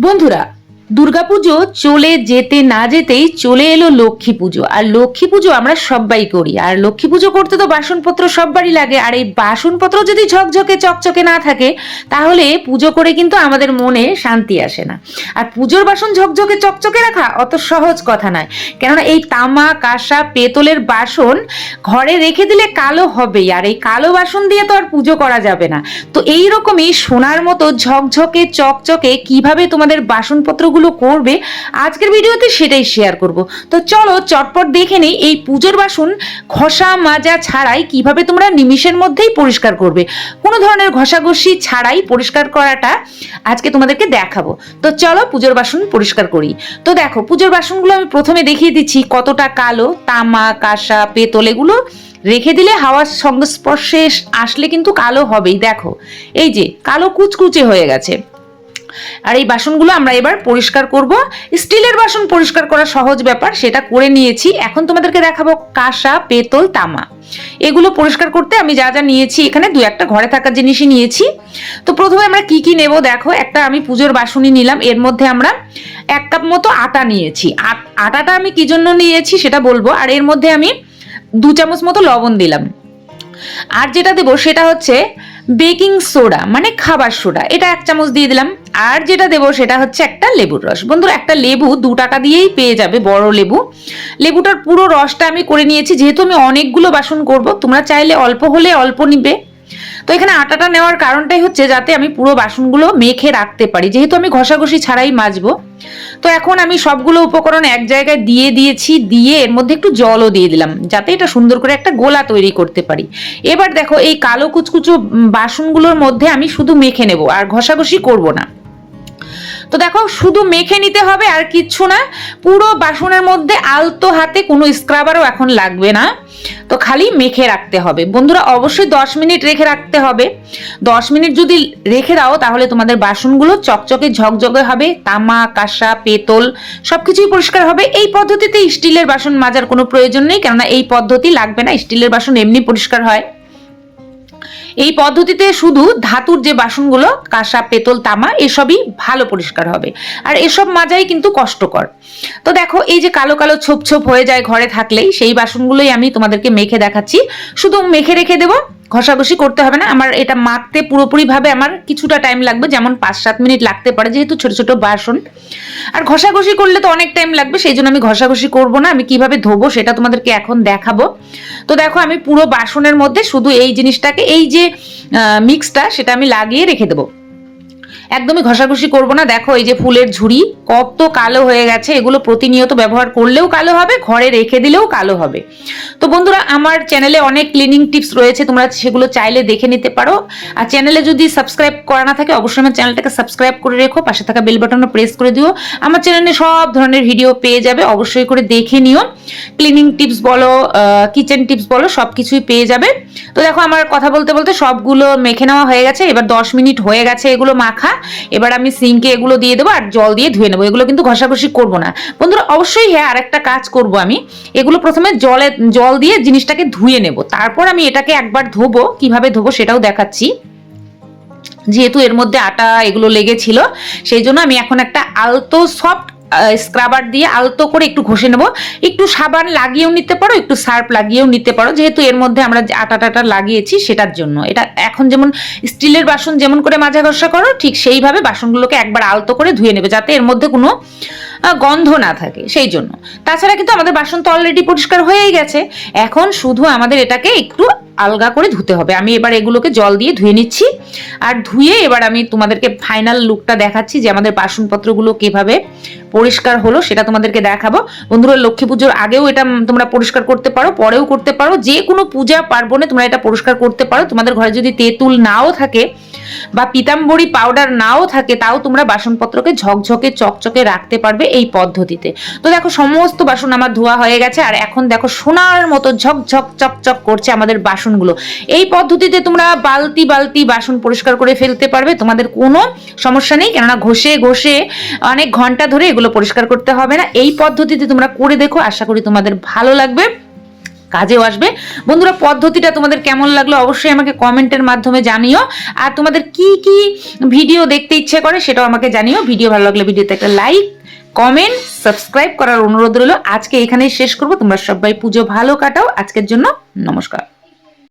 বন্ধুরা দুর্গাপুজো চলে যেতে না যেতেই চলে এলো লক্ষ্মী পুজো। আর লক্ষ্মী পুজো আমরা সবাই করি। আর লক্ষ্মী পুজো করতে তো বাসনপত্র সববারই লাগে। আর এই বাসনপত্র যদি ঝকঝকে, চকচকে না থাকে, তাহলে পুজো করে কিন্তু আমাদের মনে শান্তি আসে না। আর পুজোর বাসন ঝকঝকে, চকচকে রাখা অত সহজ কথা নয়। কেননা এই তামা, কাঁসা, পেতলের বাসন ঘরে রেখে দিলে কালো হবেই। আর এই কালো বাসন দিয়ে তো আর পুজো করা যাবে না। তো এই রকমই সোনার মতো ঝকঝকে, চকচকে কীভাবে তোমাদের বাসনপত্রগুলো করবে, আজকের ভিডিওতে সেটাই শেয়ার করব। তো চলো চটপট দেখে নেই, এই পুজোর বাসন ঘষা মাজা ছাড়াই কীভাবে তোমরা নিমিষের মধ্যেই পরিষ্কার করবে। কোনো ধরনের ঘষাঘষি ছাড়াই পরিষ্কার করাটা আজকে তোমাদেরকে দেখাবো। তো চলো পুজোর বাসন পরিষ্কার করি। তো দেখো, পুজোর বাসনগুলো আমি প্রথমে দেখিয়ে দিচ্ছি, কতটা কালো, তামা, কাঁসা, পেতল, এগুলো রেখে দিলে হাওয়ার সংস্পর্শে আসলে কিন্তু কালো হবেই। দেখো, এই যে কালো কুচকুচে হয়ে গেছে। আর এই বাসনগুলো আমরা এবার পরিষ্কার করব। স্টিলের বাসন পরিষ্কার করা সহজ ব্যাপার, সেটা করে নিয়েছি। এখন তোমাদেরকে দেখাবো কাঁসা, পেতল, তামা। এগুলো পরিষ্কার করতে আমি যা যা নিয়েছি এখানে দু একটা ঘরে থাকার জিনিসই নিয়েছি। তো প্রথমে আমরা কি কি নেব দেখো, একটা আমি পুজোর বাসনই নিলাম, এর মধ্যে আমরা এক কাপ মতো আটা নিয়েছি। আটাটা আমি কি জন্য নিয়েছি সেটা বলব, আর এর মধ্যে আমি দু চামচ মতো লবণ দিলাম। আর যেটা দেবো সেটা হচ্ছে বেকিং সোডা মানে খাবার সোডা। এটা এক চামচ দিয়ে দিলাম। আর যেটা দেবো সেটা হচ্ছে একটা লেবুর রস। বন্ধুরা, একটা লেবু দু টাকা দিয়েই পেয়ে যাবে বড় লেবু। লেবুটার পুরো রসটা আমি করে নিয়েছি। যেহেতু আমি অনেকগুলো বাসন করব, তোমরা চাইলে অল্প হলে অল্প নিবে। তো এখানে আটাটা নেওয়ার কারণটাই হচ্ছে যাতে আমি পুরো বাসনগুলো মেখে রাখতে পারি। যেহেতু আমি ঘষাঘষি ছাড়াই মাজবো। তো এখন আমি সবগুলো উপকরণ এক জায়গায় দিয়ে দিয়েছি, দিয়ে এর মধ্যে একটু জলও দিয়ে দিলাম, যাতে এটা সুন্দর করে একটা গোলা তৈরি করতে পারি। এবার দেখো, এই কালো কুচকুচো বাসনগুলোর মধ্যে আমি শুধু মেখে নেব, আর ঘষাঘষি করব না। তো দেখো, শুধু মেখে নিতে হবে আর কিচ্ছু না, পুরো বাসনের মধ্যে আলতো হাতে কোনো স্ক্রাবারও এখন লাগবে না। তো খালি মেখে রাখতে হবে। বন্ধুরা, অবশ্যই দশ মিনিট রেখে রাখতে হবে। দশ মিনিট যদি রেখে দাও, তাহলে তোমাদের বাসনগুলো চকচকে ঝকঝকে হবে। তামা, কাঁসা, পেতল সব কিছুই পরিষ্কার হবে। এই পদ্ধতিতে স্টিলের বাসন মাজার কোনো প্রয়োজন নেই, কেননা এই পদ্ধতি লাগবে না। স্টিলের বাসন এমনি পরিষ্কার হয়। এই পদ্ধতিতে শুধু ধাতুর যে বাসনগুলো, কাঁসা, পেতল, তামা, এসবই ভালো পরিষ্কার হবে। আর এসব মাজাই কিন্তু কষ্টকর। তো দেখো, এই যে কালো কালো ছোপ ছোপ হয়ে যায় ঘরে থাকলেই, সেই বাসনগুলোই আমি তোমাদেরকে মেখে দেখাচ্ছি। শুধু মেখে রেখে দেবো ঘষাঘষি করতে হবে না। আমার এটা মাখতে পুরোপুরিভাবে আমার কিছুটা টাইম লাগবে, যেমন পাঁচ সাত মিনিট লাগতে পারে, যেহেতু ছোট ছোট বাসন। আর ঘষাঘষি করলে তো অনেক টাইম লাগবে, সেই জন্য আমি ঘষাঘষি করব না। আমি কীভাবে ধোবো সেটা তোমাদেরকে এখন দেখাবো। তো দেখো, আমি পুরো বাসনের মধ্যে শুধু এই জিনিসটাকে, এই যে মিক্সটা সেটা আমি লাগিয়ে রেখে দেবো। একদমই ঘষাঘষি করব না। দেখো এই যে ফুলের ঝুড়ি কত কালো হয়ে গেছে, এগুলো প্রতিনিয়ত ব্যবহার করলেও কালো হবে, ঘরে রেখে দিলেও কালো হবে। তো বন্ধুরা, আমার চ্যানেলে অনেক ক্লিনিং টিপস রয়েছে, তোমরা সেগুলো চাইলে দেখে নিতে পারো। আর চ্যানেলে যদি সাবস্ক্রাইব করা না থাকে, অবশ্যই আমার চ্যানেলটাকে সাবস্ক্রাইব করে রেখো, পাশে থাকা বেল বাটনও প্রেস করে দিও। আমার চ্যানেলে সব ধরনের ভিডিও পেয়ে যাবে, অবশ্যই করে দেখে নিও। ক্লিনিং টিপস বলো কিচেন টিপস বলো সব কিছুই পেয়ে যাবে। তো দেখো, আমার কথা বলতে বলতে সবগুলো মেখে নেওয়া হয়ে গেছে, এবার দশ মিনিট হয়ে গেছে এগুলো মাখা। এবার আমি সিঙ্কে এগুলো দিয়ে দেবো আর জল দিয়ে ধুয়ে নেব। এগুলো কিন্তু ঘষাঘষি করব না। বন্ধুরা, অবশ্যই হ্যাঁ আর একটা কাজ করব আমি। এগুলো প্রথমে জলে, জল দিয়ে জিনিসটাকে ধুয়ে নেব। তারপর আমি এটাকে একবার ধোবো। কীভাবে ধোবো সেটাও দেখাচ্ছি। যেহেতু এর মধ্যে আটা এগুলো লেগেছিল, সেই জন্য আমি এখন একটা আলতো সফট স্ক্রাবার দিয়ে আলতো করে একটু ঘষে নেব। একটু সাবান লাগিয়েও নিতে পারো, একটু সার্ফ লাগিয়েও নিতে পারো, যেহেতু এর মধ্যে আমরা আটা টাটা লাগিয়েছি সেটার জন্য। এটা এখন যেমন স্টিলের বাসন যেমন করে মাজা ঘষা করো, ঠিক সেইভাবে বাসনগুলোকে একবার আলতো করে ধুয়ে নেবে, যাতে এর মধ্যে কোনো গন্ধ না থাকে, সেই জন্য। তাছাড়া কিন্তু আমাদের বাসন তো অলরেডি পরিষ্কার হয়েই গেছে। এখন শুধু আমাদের এটাকে একটু আলগা করে ধুতে হবে। আমি এবার এগুলোকে জল দিয়ে ধুয়ে নিচ্ছি। আর ধুয়ে এবার আমি তোমাদেরকে ফাইনাল লুকটা দেখাচ্ছি যে আমাদের বাসনপত্রগুলো কীভাবে পরিষ্কার হলো, সেটা তোমাদেরকে দেখাবো। বন্ধুরা, লক্ষ্মী পুজোর আগেও এটা তোমরা পরিষ্কার করতে পারো, পরেও করতে পারো। যে কোনো পূজা পার্বণে তোমরা এটা পরিষ্কার করতে পারো। তোমাদের ঘরে যদি তেঁতুল নাও থাকে বা পিতাম্বরী পাউডার নাও থাকে, তাও তোমরা বাসনপত্রকে ঝকঝকে, চকচকে রাখতে পারবে এই পদ্ধতিতে। তো দেখো, সমস্ত বাসন আমার ধোয়া হয়ে গেছে, আর এখন দেখো, সোনার মতো ঝকঝক, চকচক করছে আমাদের বাসনগুলো। এই পদ্ধতিতে তোমরা বালতি বালতি বাসন পরিষ্কার করে ফেলতে পারবে, তোমাদের কোনো সমস্যা নেই। কেননা ঘষে ঘষে অনেক ঘণ্টা ধরে এগুলো পরিষ্কার করতে হবে না। এই পদ্ধতিতে তোমরা করে দেখো, আশা করি তোমাদের ভালো লাগবে, কাজেও আসবে। বন্ধুরা, পদ্ধতিটা তোমাদের কেমন লাগল অবশ্যই আমাকে কমেন্টের মাধ্যমে জানিও। আর তোমাদের কি কি ভিডিও দেখতে ইচ্ছে করে সেটাও আমাকে জানিও। ভিডিও ভালো লাগলে ভিডিওতে একটা লাইক, কমেন্ট, সাবস্ক্রাইব করার অনুরোধ রইল। আজকে এখানেই শেষ করব। তোমরা সবাই পুজো ভালো কাটাও। আজকের জন্য নমস্কার।